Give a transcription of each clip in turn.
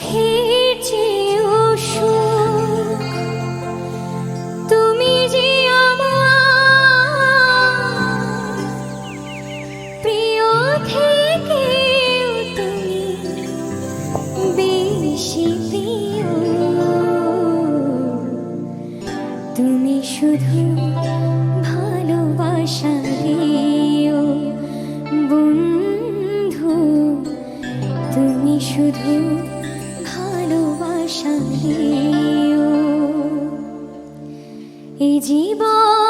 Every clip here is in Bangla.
দুঃখের চেয়েও প্রিয় তুমি তুমি শুধু ভালোবাসা বন্ধু। তুমি শুধু ভাসালিও এই জীবন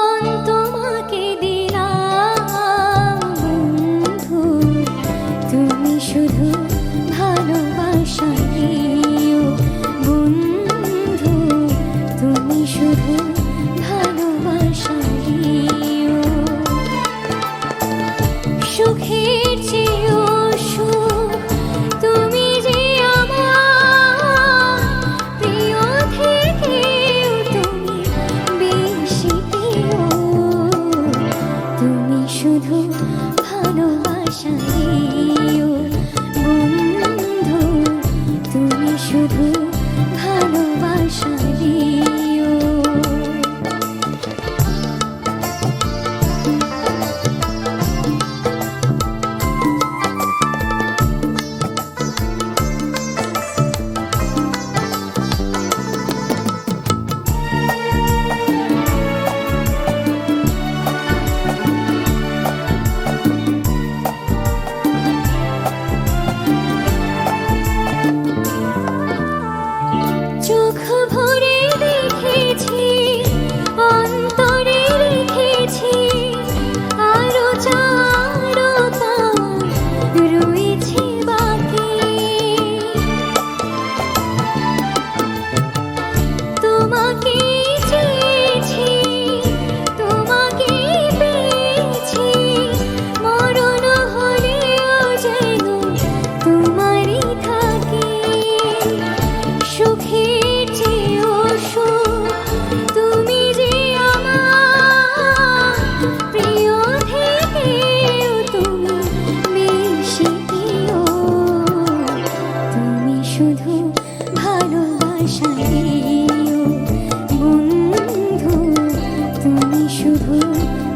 you.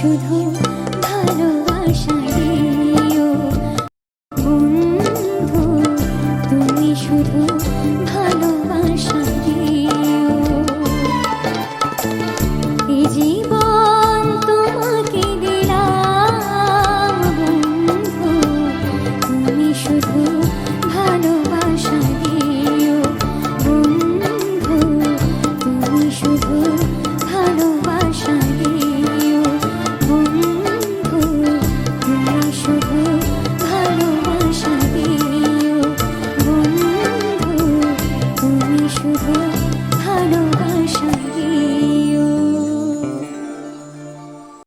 শুধু ভালোবাসা